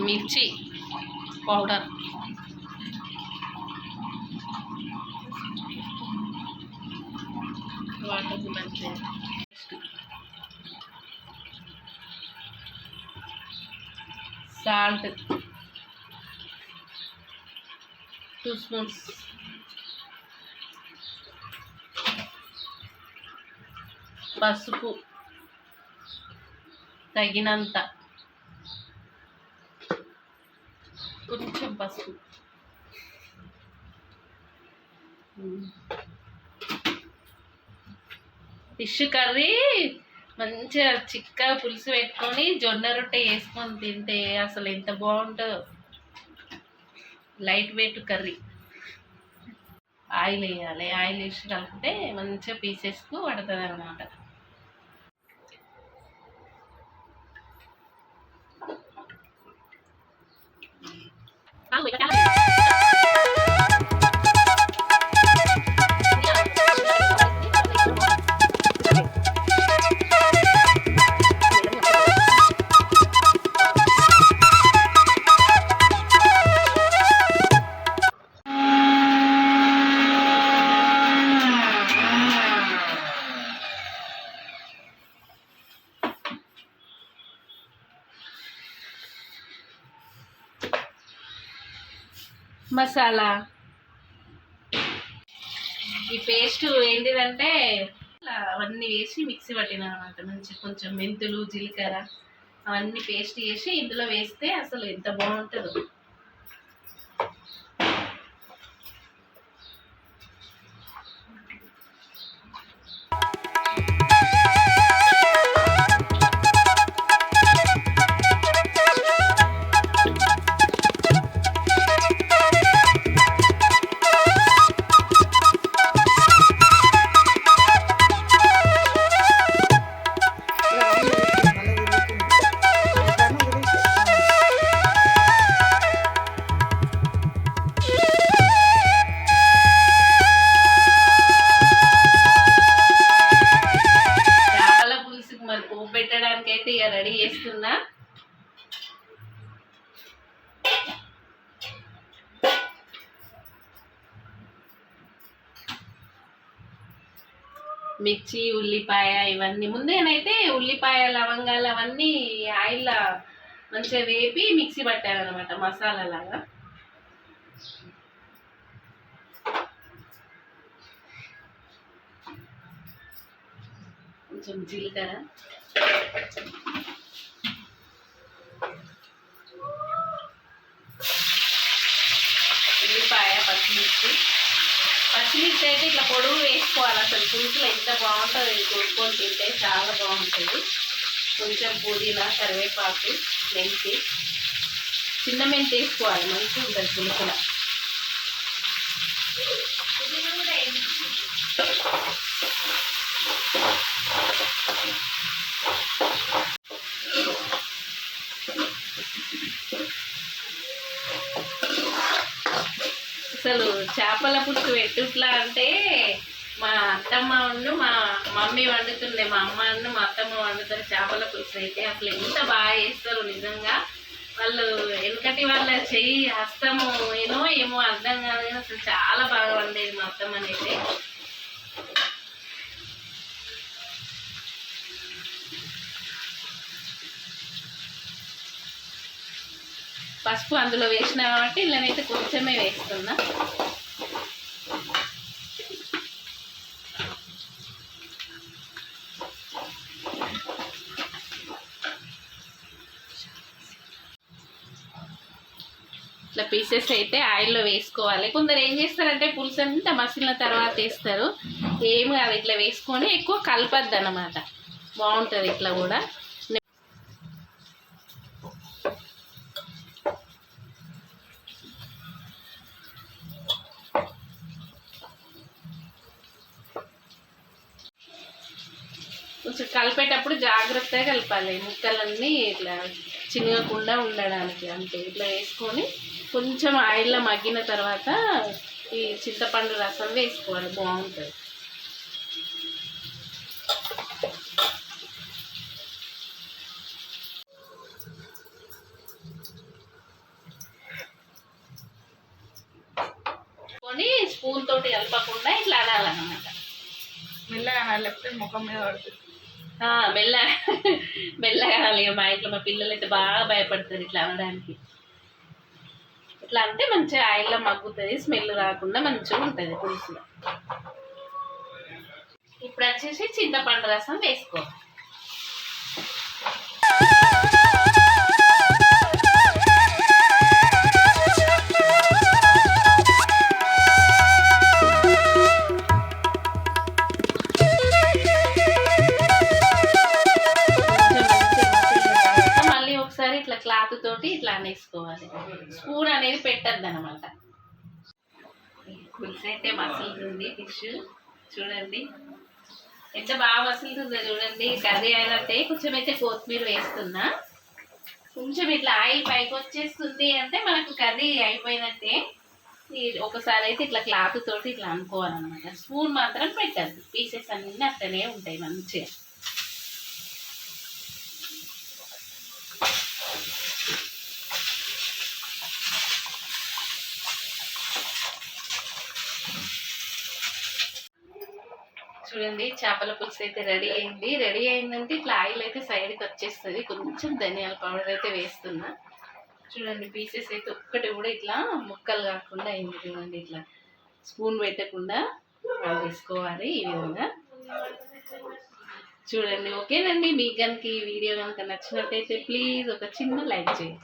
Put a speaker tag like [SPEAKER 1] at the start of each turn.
[SPEAKER 1] మిర్చి powder. Water మంచిగా salt. Two spoons. పసుపు. తగినంత. కొంచెం పసుపు. ఫిష్ కర్రీ మంచిగా చిక్కగా పులుసు పెట్టుకొని జొన్న రొట్టె వేసుకొని తింటే అసలు ఎంత బాగుంటుందో. Light weight curry. ఆయిల్ వేయాలి. ఆయిల్ వేసి కలిపితే మంచిగా పీసెస్కు పడుతుంది అనమాట 马尾再加个 మసాలా. ఈ పేస్ట్ ఏంటిదంటే అవన్నీ వేసి మిక్సీ పట్టిన అనమాట మంచి కొంచెం మెంతులు జీలకర్ర అవన్నీ పేస్ట్ చేసి ఇందులో వేస్తే అసలు ఎంత బాగుంటుందో. అయితే ఇక రెడీ చేస్తున్నా. మిర్చి ఉల్లిపాయ ఇవన్నీ ముందేనైతే ఉల్లిపాయ లవంగాలు అవన్నీ ఆయిల్ మంచిగా వేపి మిక్సీ పట్టారనమాట మసాలా లాగా కొంచెం జీలకర్ర. ఉల్లిపాయ పచ్చిమిర్చి. పచ్చిమిర్చి అయితే ఇట్లా పొడుగు వేసుకోవాలి అసలు. పులుసులో ఎంత బాగుంటుంది ఇది కొనుక్కొని తింటే చాలా బాగుంటుంది. కొంచెం పుదీనా కరివేపాకు మెంతి. చిన్న మెంతి వేసుకోవాలి మంచిగా ఉంటుంది పులుసులో. Thank you. అసలు చేపల పుట్టు పెట్టుట్లా అంటే మా అత్తమ్మ వండు మా మమ్మీ వండుతుండే మా అమ్మ ఉండు మా అత్తమ్మ వండుతారు చేపల పులుసు అయితే అసలు ఎంత బాగా చేస్తారు నిజంగా. వాళ్ళు వెనకటి వాళ్ళ చెయ్యి హస్తము ఏనో ఏమో అర్థం కాదు అసలు చాలా బాగా వండేది మా అత్తమ్మనైతే. పసుపు అందులో వేసిన కాబట్టి ఇలానైతే కొంచెమే వేస్తున్నా. ఇట్లా పీసెస్ అయితే ఆయిల్లో వేసుకోవాలి. కొందరు ఏం చేస్తారంటే పులుసు అంతా మసిలిన తర్వాత వేస్తారు. ఏమి కాదు ఇట్లా వేసుకొని ఎక్కువ కలపద్దు అనమాట బాగుంటుంది ఇట్లా కూడా. కొంచెం కలిపేటప్పుడు జాగ్రత్తగా కలపాలి. ముక్కలన్నీ ఇట్లా చినగకుండా ఉండడానికి అంతే. ఇట్లా వేసుకొని కొంచెం ఆయిల్లో మగ్గిన తర్వాత ఈ చింతపండు రసం వేసుకోవాలి. బాగుంటుంది. కొని స్పూన్ తోటి కలపకుండా ఇట్లా అనాలన్నమాట.
[SPEAKER 2] మెల్లగా అనాలి. లేకపోతే ముఖం మీద పడుతుంది.
[SPEAKER 1] ఆ, మెల్లగా అనాలి మా ఇంట్లో మా పిల్లలు అయితే బాగా భయపడతారు ఇట్లా అనడానికి ఇట్లా అంటే మంచిగా ఆయిల్లో మగ్గుతుంది స్మెల్ రాకుండా మంచిగా ఉంటుంది పులుసులో. ఇప్పుడు వచ్చేసి చింతపండు రసం వేసుకో. ఇట్లా క్లాత్ తోటి ఇట్లా అనేసుకోవాలి. స్పూన్ అనేది పెట్టద్దు అనమాట పులుసు అయితే మసులుతుంది ఫిష్ చూడండి. ఎంత బాగా మసులుతుందో చూడండి. కర్రీ అయినట్టే కొంచెం అయితే కొత్తిమీర వేస్తున్నా. కొంచెం ఇట్లా ఆయిల్ పైకి వచ్చేస్తుంది అంటే మనకు కర్రీ అయిపోయినట్టే. ఒకసారి అయితే ఇట్లా క్లాత్ తోటి ఇట్లా అనుకోవాలన్నమాట. స్పూన్ మాత్రం పెట్టద్దు. పీసెస్ అన్నీ అట్లనే ఉంటాయి మంచిగా. చూడండి చేపల పులుసు అయితే రెడీ అయింది. రెడీ అయిందంటే ఇట్లా ఆయిల్ అయితే సైడ్కి వచ్చేస్తుంది. కొంచెం ధనియాల పౌడర్ అయితే వేస్తున్నా. చూడండి పీసెస్ అయితే ఒక్కటి కూడా ఇట్లా ముక్కలు కాకుండా అయింది చూడండి ఇట్లా. స్పూన్ పెట్టకుండా వేసుకోవాలి ఈ విధంగా. చూడండి ఓకేనండి. మీకు కనుక ఈ వీడియో కనుక నచ్చినట్టయితే ప్లీజ్ ఒక చిన్న లైక్ చేయండి.